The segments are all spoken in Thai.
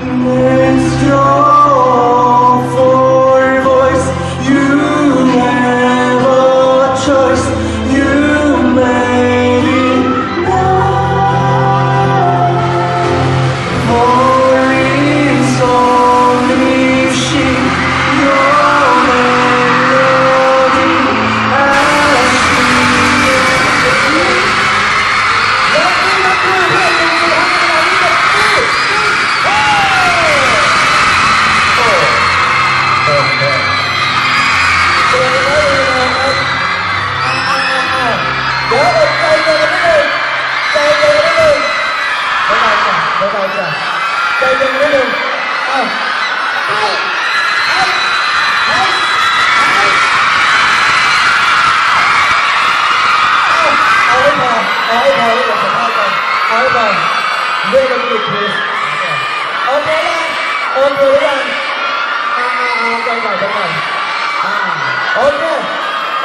Amen.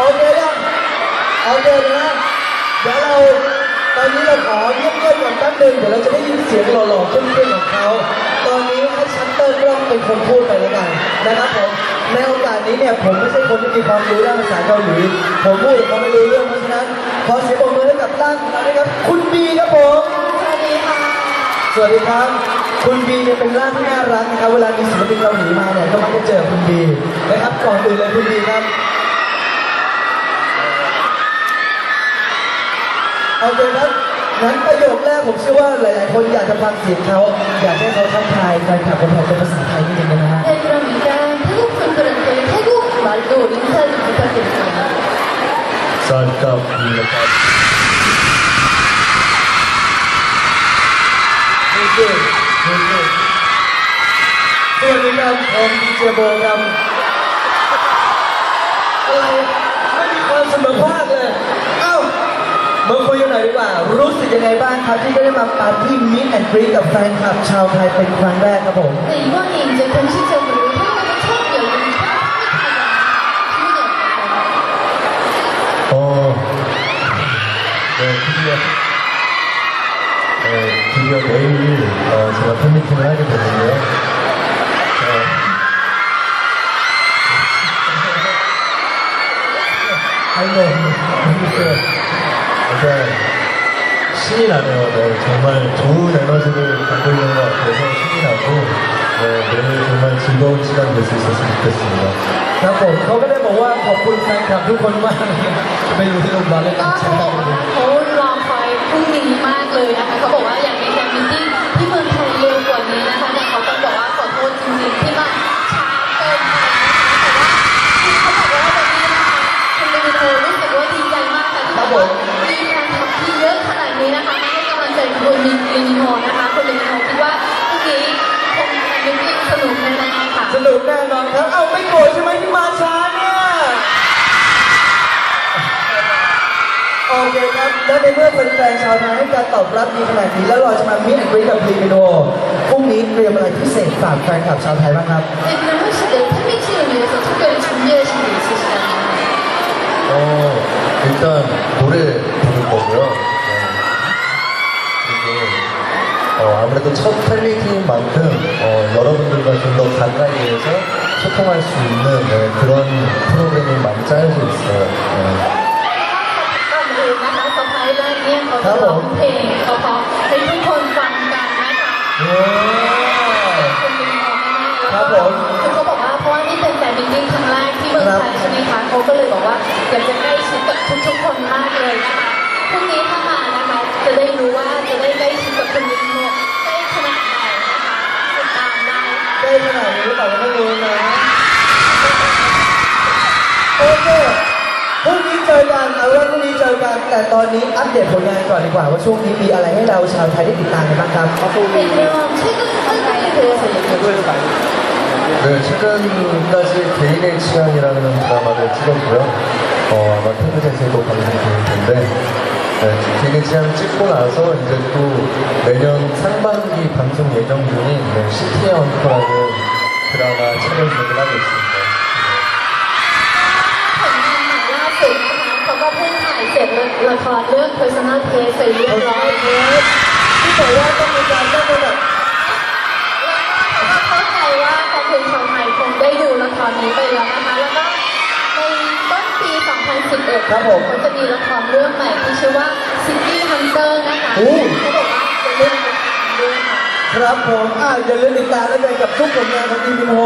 โอเคยังโอเคนะเดี๋ยวเราตอนนี้เราขอเงียบๆก่อนแป๊บหนึงเดี๋ยวเราจะได้ยินเสียงหล่อๆขึ้นๆของเขา ตอนนี้ให้ชัตเตอร์กล้องเป็นคนพูดไปแล้วกันนะครับผมในโอกาสนี้เนี่ยผมไม่ใช่คนที่มีความรู้ด้านภาษาเกาหลีผมพูดเขาไม่รู้เรื่องเพราะฉะนั้นขอเสียงปรบมือให้กับร่างของเราด้วยครับคุณบีครับผมสวัสดีค่ะสวัสดีครับคุณบีเนี่ยเป็นร่างที่น่ารักนะครับเวลามีศิลปินเกาหลีมาเนี่ยก็มักจะเจอคุณบีนะครับก่อนอื่นเลยคุณบีครับ อเคครับงั้นประโยคแรกผมเชื่อว่าหลาย ๆ คนอยากจะฟังเสียงเขาอยากให้เขาทักทายแฟนคลับคนไทยเป็นภาษาไทยนิดนึงนะฮะ 네, 그럼 일단 태국 분들한테 태국 말로 인사 좀 부탁드립니다. 쌀값 물값 โอเคโอเคสวัสดีครับผมดีเจโบครับอะไรไม่มีความเสมอภาคเลย เอ้า มาคุยกันหน่อยดีกว่า รู้สึกยังไงบ้างครับที่ได้มาปาร์ตี้มิตแอนด์กรีกับแฟนคลับชาวไทยเป็นครั้งแรกครับผม 네, 이번에 이제 공식적으로 태국에서 처음 열린 기분이 어떠세요? 어, 네, 드디어, 네, 드디어 내일 어, 제가 팬미팅을 하게 되는데요. 어, 아이고, 재밌어요. 일단 신이 나네요. 네, 정말 좋은 에너지를 갖고 있는 것 같아서 신이 나고, 네, 내일 정말 즐거운 시간 될 수 있었으면 좋겠습니다. ครับผมเขาก็ได้บอกว่าขอบคุณแฟนคลับทุกคนมากไม่รู้ที่ลงมาเล่น ก็ ใช่ เขา ไหม บอกว่าเขารอคอยพรุ่งนี้มากเลยนะคะเขาบอกว่าอยากมีแฟนมิตติ้งที่เมืองไทยเร็วกว่านี้นะคะแต่เขาก็บอกว่าขอโทษจริงๆที่มาช้าเกินไปนะคะแต่ว่าเขาบอกว่าวันนี้นะคะคุณเบนโทรู้สึกว่าดีใจมากค่ะที่แบบว่ามี มาให้กำลังใจคุณมินลินิโฮนะคะคุณลินิโฮคิดว่าพรุ่งนี้คงแฟนมิตติ้งสนุกแน่ๆค่ะ สนุกแน่นอนครับ เอ้าไม่โกรธใช่ไหมที่มาช้าเนี่ย โอเคครับ แล้วในเมื่อแฟนๆชาวไทยให้การตอบรับดีขนาดนี้แล้วเราจะมามิตรแอนด์กรีกับพรีมิโนพรุ่งนี้เตรียมอะไรพิเศษฝากแฟนคลับชาวไทยบ้างครับ 네, 그럼 혹시 내 팬미팅을 위해서 특별히 준비하신 게 있으시다면? 어, 일단 노래 부를 거고요. 어, 아무래도 첫 팬미팅만큼 어, 여러분들과 좀 더 가까이에서 소통할 수 있는 네, 그런 프로그램을 많이 짤 수 있어요. 네. ก่อนอื่นนะคะสไปร์แรกเนี่ยเขาจะร้องเพลงเขาเพราะให้ทุกคนฟังกันนะคะ ว้าว คุณเป็นของแน่ๆแล้ว ครับผ ก็ ม คือเขาบอกว่าเพราะว่านี่เป็นแฟนมิตติ้งครั้งแรกที่เมืองไทยใช่ไหมคะเขาก็เลยบอกว่าอยากจะใกล้ชิดกับทุกๆคนมากเลยนะคะพรุ่งนี้ถ้ามานะคะ จะได้รู้ว่าจะได้ใกล้ชิดกับคุณลิงโมได้ขนาดไหนนะคะติดตามได้ค่ะ ได้ขนาดนี้หรือเปล่าก็ไม่รู้นะ โอเคพรุ่งนี้เจอกันเอาว่าพรุ่งนี้เจอกัน แต่ตอนนี้อัปเดตผลงานก่อนดีกว่าว่าช่วงนี้มีอะไรให้เราชาวไทยได้ติดตามกันบ้างครับขอบคุณ 네, 그럼 최근 활동에 대해서 얘기해 주세요. 네, 최근까지 개인의 취향이라는 드라마를 찍었고요. 어, 아마 태국에서도 방송될 텐데, 네, 개그시험 찍고 나서 이제 또 내년 상반기 방송 예정 중인 네, 시티 언커라는 드라마 촬영 준비하고 있습니 다. เก็เพิ่งถ่ายเสร็จละครเรื่อง Personal Case เรียบร้อยแล้วที่บอกว่าต้องมีการก็อะแบบแล้วก็เข้าใจว่าแฟนเพลงชาวไทยคงได้ดูละครนี้ไปแล้วนะคะแล้วก็ 2011ครับผมเขาจะมีละครเรื่องใหม่ที่ชื่อว่า City Hunter นะคะโอ้ เขาบอกว่าเป็นเรื่องของการด้วยค่ะ ครับผมอ่าอย่าลืมติดตามแล้วกันกับทุกผลงานของทีมพิมโฮ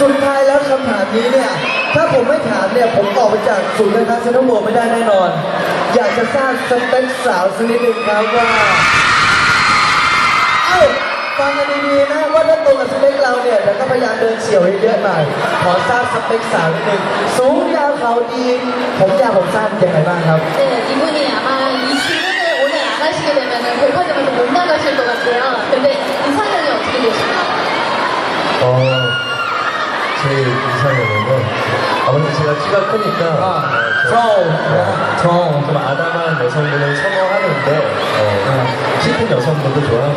สุดท้ายแล้วคำถามนี้เนี่ย ถ้าผมไม่ถามเนี่ย ผมออกไปจากศูนย์การค้าเซ็นทรัลเวิลด์ไม่ได้แน่นอน อยากจะทราบสเปคสาวสักนิดหนึ่งครับว่า เอ้า ฟังกันดีๆนะว่าถ้าตรงกับสเปคเราเนี่ยเดี๋ยวก็พยายามเดินเฉียวให้เยอะหน่อยขอทราบสเปคสาวนิดหนึ่งสูงยาวเขาดี ผมยาวผมสั้นยังไงบ้างครับ 네, 이분이 아마 이 질문을 오늘 안 하시게 되면은 백화점에서 못 나가실 것 같아요. 근데 이상형이 어떻게 되시나요? 어, 제 이상형은요. 아무래도 제가 키가 크니까 아, 어, 저, 저. 좀 아담한 여성분을 선호하는데 어, 키 큰 여성분도 좋아하고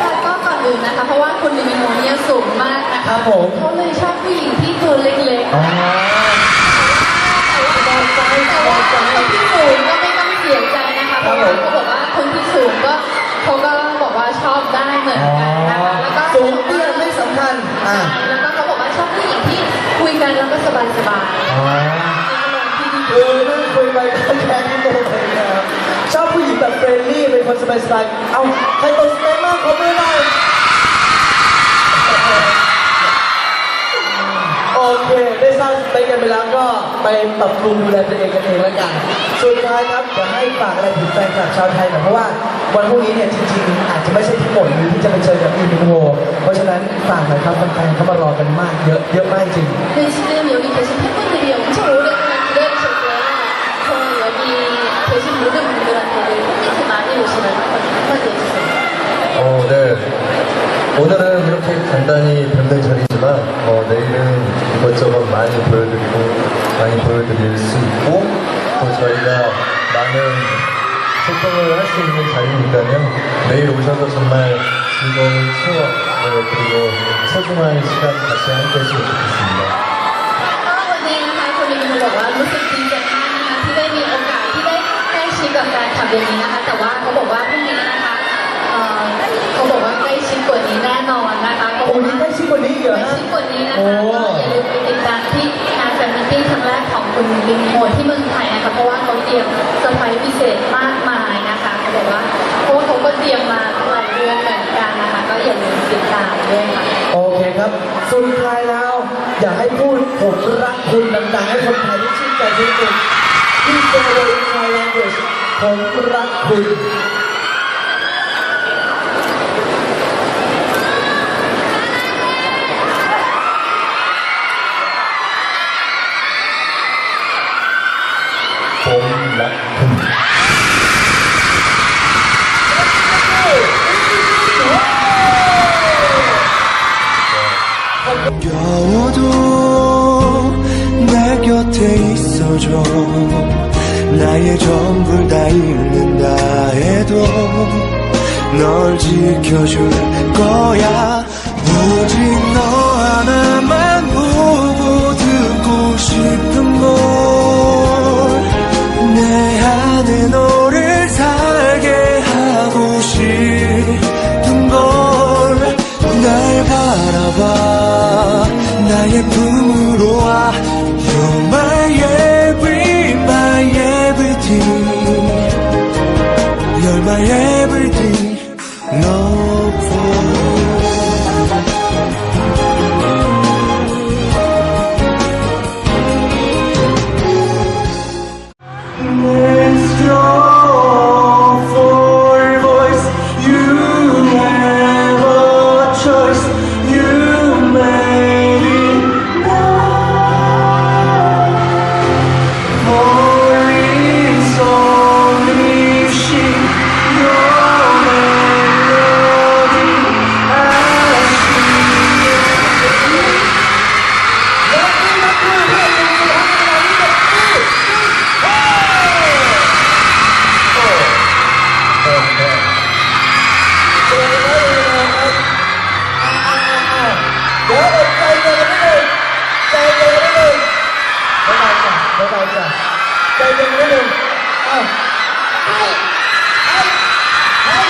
ครับก็ก่อนอื่นนะคะ เพราะว่าคุณลิมิโนเนี่ยสูงมากนะคะผมเขาเลยชอบผู้หญิงที่ตัวเล็กๆ อ๋อแต่ว่าคนที่สูงก็ไม่ต้องเสียใจนะคะเพราะว่าเขาบอกว่าคนที่สูงก็เขาก็บอกว่าชอบได้เหมือนกันนะคะแล้วก็สูงเตี้ยไม่สำคัญอ่าแล้วก็เขาบอกว่าชอบผู้หญิงที่คุยกันแล้วก็สบายๆ สบายๆ เอ้าใครตรงสเปคมากขอมือหน่อยโอเค ได้สร้างสเปคกันไปแล้วก็ไปปรับปรุงดูแลตัวเองกันเองแล้วกัน สุดท้ายครับอยากให้ฝากอะไรถึงแฟนคลับชาวไทยหน่อยเพราะว่าวันพรุ่งนี้เนี่ยจริงๆ อาจจะไม่ใช่ทั้งหมดเลยที่จะไปเจอกับอีมิโฮเพราะฉะนั้นฝากหน่อยครับแฟนๆเขามารอกันมากเยอะเยอะมากจริง 네, 지금 여기 계신 팬 오늘은 이렇게 간단히 뵙는 자리지만 어, 내일은 이것저것 많이 보여드리고 많이 보여드릴 수 있고 또 저희가 많은 소통을 할 수 있는 자리니까요. 내일 오셔서 정말 즐거운 추억 네, 그리고 소중한 시간 같이 함께 했으면 좋겠습니다. ก็วันนี้นะคะคุณลิมินบอกว่ารู้สึกดีใจมากนะคะที่ได้มีโอกาสที่ได้ใกล้ชิดกับแฟนคลับอย่างนี้นะคะ แต่ว่าเขาบอกว่า คุณลิมิโมที่เมืองไทยนะคะเพราะว่าเขาเตรียมเซอร์ไพรส์พิเศษมากมายนะคะเขาบอกว่าเพราะว่าเขาก็เตรียมมาหลายเดือนเหมือนกันนะคะ ก็อย่าลืมติดตามด้วยค่ะ โอเคครับ สุดท้ายแล้วอยากให้พูดผมรักคุณดังๆให้คนไทยได้ชื่นใจที่สุดที่เจอในไทยแลนด์ผมรักคุณ 나의 นึงเบาๆจ้ะเบาเย็น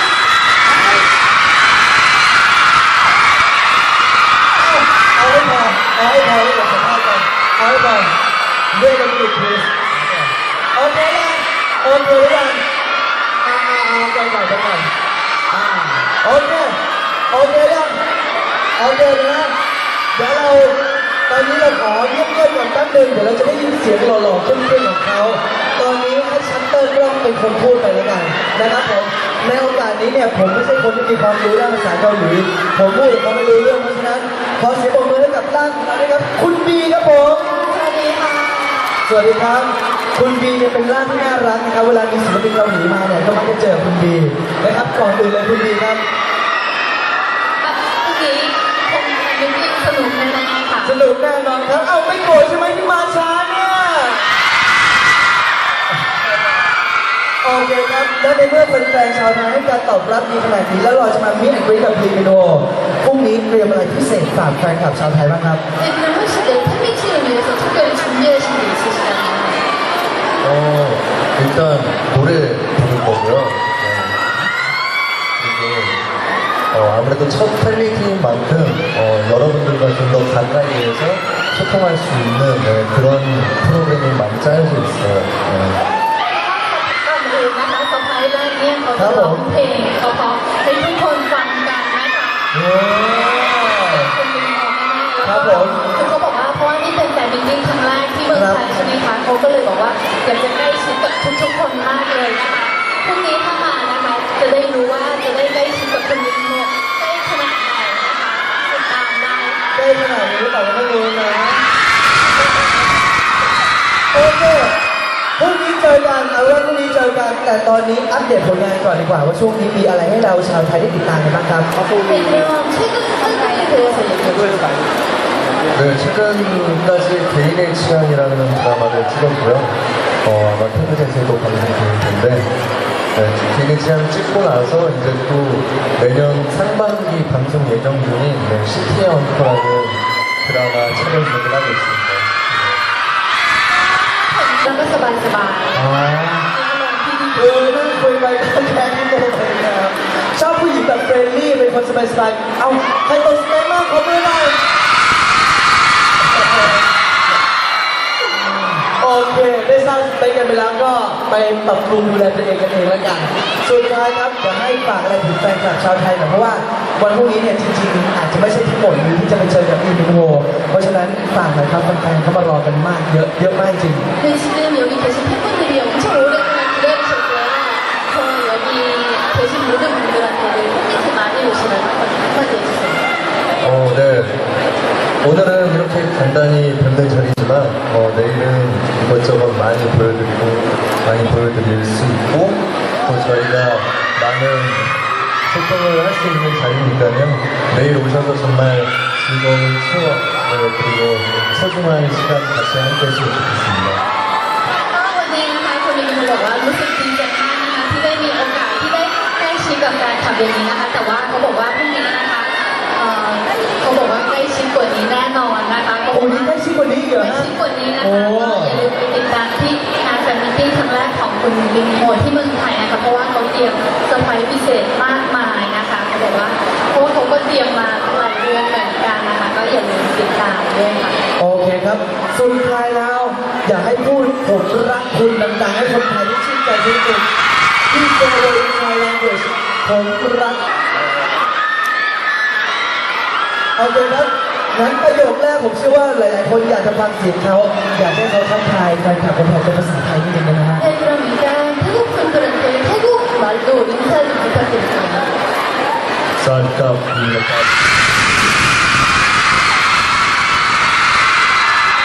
นิดนึงอ้าเอาให้พอเอาให้พอแล้วเดี๋ยวสัมภาษณ์กันเอาให้พอเรียกกันติดพีโอเคยังโอเคหรือยังอ่าอ่าอ่าไปก่อนไปก่อนอ่าโอเคโอเคยังโอเคนะเดี๋ยวเราตอนนี้เราขอเงียบๆก่อนแป๊บหนึงเดี๋ยวเราจะได้ยินเสียงหล่อๆเข้มๆของเขา ตอนนี้ให้ชัตเตอร์กล้องเป็นคนพูดไปแล้วกันนะครับผมในโอกาสนี้เนี่ยผมไม่ใช่คนที่มีความรู้ด้านภาษาเกาหลีผมพูดเขาไม่รู้เรื่องเพราะฉะนั้นขอเสียงปรบมือให้กับร่างของเราด้วยครับ คุณบีครับผมสวัสดีค่ะสวัสดีครับ คุณบีเนี่ยเป็นร่างที่น่ารักนะครับเวลามีศิลปินเกาหลีมาเนี่ยก็มักจะเจอคุณบีนะครับก่อนอื่นเลยคุณบีครับเมื่อกี้คงเป็นเพลงสนุกแน่ๆค่ะสนุกแน่นอนครับ เอ้าไม่โกรธใช่ไหมที่มาช้าเนี่ย โอเคครับ และในเมื่อแฟนๆชาวไทยให้การตอบรับดีขนาดนี้แล้วเราจะมามิสแอนด์กรีกับพีมิโนพรุ่งนี้เตรียมอะไรพิเศษฝากแฟนคลับชาวไทยบ้างครับ 네, 그럼 혹시 내 팬미팅을 위해서 특별히 준비하신 게 있으시다면? 어, 일단 노래 부를 거고요. 네. 그리고 어, 아무래도 첫 팬미팅인 만큼 어, 여러분들과 좀 더 가까이에서 소통할 수 있는 네, 그런 프로그램이 많이 짜여져 있어요. 네. ไปร์แรกเนี่ยเขาจะร้องเพลงเขาเพราะให้ทุกคนฟังกันนะคะคุณเป็นของแน่ๆแล้วก็คือเขาบอกว่าเพราะว่านี่เป็นแฟนมิตติ้งครั้งแรกที่เมืองไทยใช่ไหมคะเขาก็เลยบอกว่าอยากจะใกล้ชิดกับทุกๆคนมากเลยนะคะพรุ่งนี้ถ้ามานะคะจะได้รู้ว่าจะได้ใกล้ชิดกับคุณมิโนได้ขนาดไหนนะคะติดตามได้ได้ขนาดนี้หรือเปล่ายังไม่รู้นะ กัน แต่ตอนนี้อัปเดตผลงานก่อนดีกว่าว่าช่วงนี้มีอะไรให้เราชาวไทยได้ติดตามกันบ้างครับ 네, 그럼 최근 활동에 대해서 얘기해 주세요. 네, 최근까지 개인의 취향이라는 드라마를 찍었고요. 어, 아마 텔레비전에도 방송될 텐데, 네, 개인의 취향 찍고 나서 이제 또 내년 상반기 방송 예정 중인 네, 시티의 언커라는 드라마 촬영 진행을 하고 있습니다. แล้วก็สบายสบาย อ๋อเออ ข้างแรงนิดนึงนะชอบผู้หญิงแบบเฟรนลี่เป็นคนสบายๆเอาใครตกสเปมากเขาไม่ได้โอเคได้สร้างสเปกันไปแล้วก็ไปปรับปรุงดูแลตัวเองกันเองแล้วกันสุดท้ายครับอยากให้ฝากอะไรถึงแฟนคลับชาวไทยหน่อยเพราะว่าวันพรุ่งนี้เนี่ยจริงๆ อาจจะไม่ใช่ทั้งหมดที่จะไปเจอกับอีมิโวเพราะฉะนั้นฝากหน่อยครับแฟนๆเขามารอกันมากเยอะเยอะมากจริง คือชื่อ 어, 네. 오늘은 이렇게 간단히 뵙는 자리지만 어, 내일은 이것저것 많이 보여드리고 많이 보여드릴 수 있고 또 저희가 많은 소통을 할 수 있는 자리니까요. 내일 오셔서 정말 즐거운 추억 네, 그리고 소중한 시간 같이 함께 했으면 좋겠습니다. ก็วันนี้นะคะคุณมินบอกว่ารู้สึกดีใจมากนะคะที่ได้มีโอกาสที่ได้ใกล้ชิดกับแฟนคลับอย่างนี้นะคะ แต่ว่าเขาบอกว่าพรุ่งนี้ เหรอใกล้ฮะชิดกว่านี้นะโอ้คะก็อย่าลืมไปติดตามที่งานแฟนมิตติ้งครั้งแรกของคุณบินโมที่เมืองไทยนะคะเพราะว่าเขาเตรียมเซอร์ไพรส์พิเศษมากมายนะคะเขาบอกว่าเพราะว่าเขาก็เตรียมมาหลายเดือนเหมือนกันนะคะก็อย่าลืมติดตามด้วยค่ะ โอเคครับ สุดท้ายแล้ว อยากให้พูดผมรักคุณดังๆให้คนไทยที่ชื่นใจที่สุดที่เจอในไทยแลนด์ผมรัก โอเคครับ งั้นประโยคแรกผมเชื่อว่าหลาย ๆ คนอยากจะฟังเสียงเขาอยากให้เขาทักทายแฟนคลับคนไทยเป็นภาษาไทยนิดนึงนะฮะ 네, 그럼 일단 태국 분들한테 태국 말로 인사 좀 부탁드릴게요. 쌀값입니다.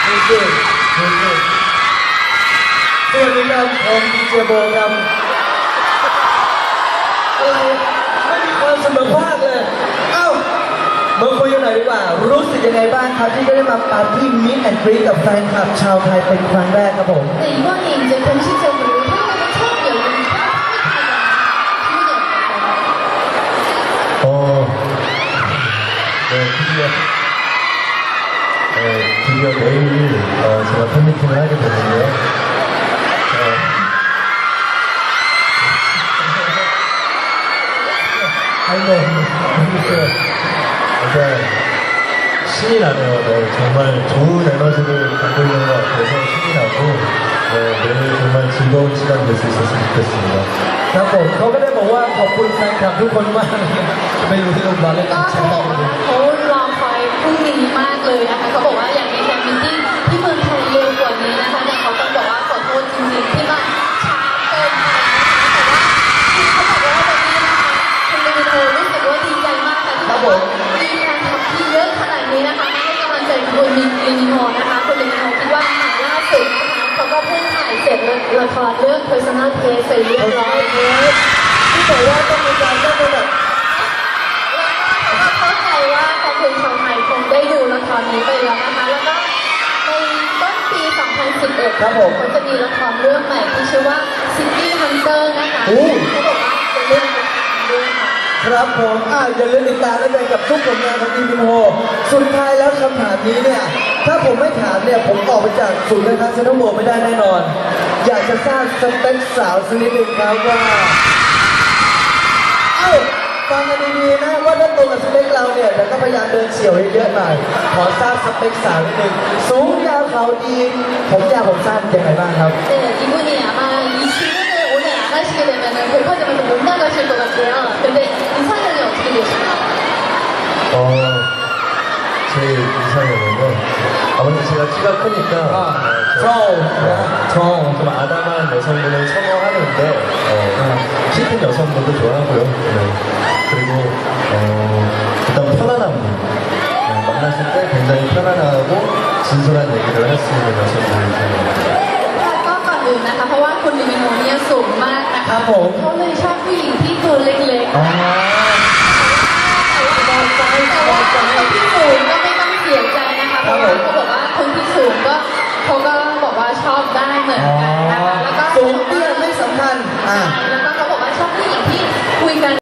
โอเคโอเคสวัสดีครับผมดีเจโบครับอะไรไม่มีความเสมอภาคเลย รู้สึกยังไงบ้างครับที่ได้มาปาร์ตี้มิสแอนด์ฟรีกับแฟนคลับชาวไทยเป็นครั้งแรกครับผม 네, 이번이 이제 공식적으로 한국에 처음 열린 파티가 어, 네, 드디 어, 네, 드디어 내일 어, 제가 팬미팅을 하게 되는데 요. 어. 아이 고, 모르겠어 요. 네. 신이 나네요. 네, 정말 좋은 에너지를 갖고 있는 것 같아서 신이 나고 네, 내일 정말 즐거운 시간 될 수 있었으면 좋겠습니다. ครับผมเขาก็ได้บอกว่าขอบคุณแฟนคลับทุกคนมากไม่รู้ที่ลงมาเล่น ก็ ใช่ เขา ไหม บอกว่าเขารอคอยพรุ่งนี้มากเลยนะคะเขาบอกว่าอยากมีแฟนมิตติ้งที่เมืองไทยเร็วกว่านี้นะคะแต่เขาต้องบอกว่าขอโทษจริงๆที่มาช้าเกินไปนะคะแต่ว่าคือเขาบอกว่าวันนี้นะคะคุณลูมิโนรู้สึกว่าดีใจมากค่ะที่บอกว่า มีแฟนคลับที่เยอะขนาดนี้นะคะมาให้กำลังใจคุณลูมิโนนะคะคุณลูมิโนคิดว่าหนังล่าสุดนะคะเขาก็เพิ่งถ่ายเสร็จละครเรื่อง Personal Taste ไปเรียบร้อยที่บอกว่าต้องมีการต้องเป็นแบบแล้วก็เข้าใจว่าแฟนเพลงชาวไทยคงได้ดูละครนี้ไปแล้วนะคะ แล้วก็ในต้นปี 2011ครับผมเขาจะมีละครเรื่องใหม่ที่ชื่อว่า City Hunter นะคะ ครับผมอ่าอย่าลืมติดตามและเกับทุกผลงานของทีมโฮสุดท้ายแล้วคำถามนี้เนี่ย ถ้าผมไม่ถามเนี่ย ผมออกไปจากศูนย์การค้าเซ็นทรัลเวิดไม่ได้แน่นอน อยากจะทราบสเปคสาวสักนิดหนึ่งครับว่าฟังกันดีๆนะว่าถ้าตรงกับสเปคเราเนี่ยแต่ก็พยายามเดินเฉียวเยอะๆหน่อยขอทราบสเปคสาวหนึ่งสูงยาวเขาดี ผมยาวผมสั้นยังไงบ้างครับ对，一部电影嘛。 하시게 되면은 백화점에서 못 나가실 것 같아요. 근데 이상형이 어떻게 되시나요? 어, 제 이상형은요. 아무래도 제가 키가 크니까 아, 어, 저- 트롤. 좀 아담한 여성분을 선호하는데 어, 키큰 여성분도 좋아하고요. 네. 그리고 어, 일단 편안한 분. 네, 만났을 때 굉장히 편안하고 진솔한 얘기를 할 수 있는 여성분을 좋아합니다. ก็ก่อนอื่นนะคะ เพราะว่าคุณลิมิโนเนี่ยสูงมากนะครัคะบผมเขาเลยชอบผู้หญิงที่ตัวเล็กๆ อ๋อแต่ว่าแต่ว่าคนที่สูงก็ไม่ต้องเสียใจนะคะเพราะว่าเขาบอกว่าคนที่สูงก็เขาก็บอกว่าชอบได้เหมือนกันนะคะแล้วก็สูงเตี้ยไม่สำคัญอ่า แล้วก็เขาบอกว่าชอบผู้หญิงที่คุยกัน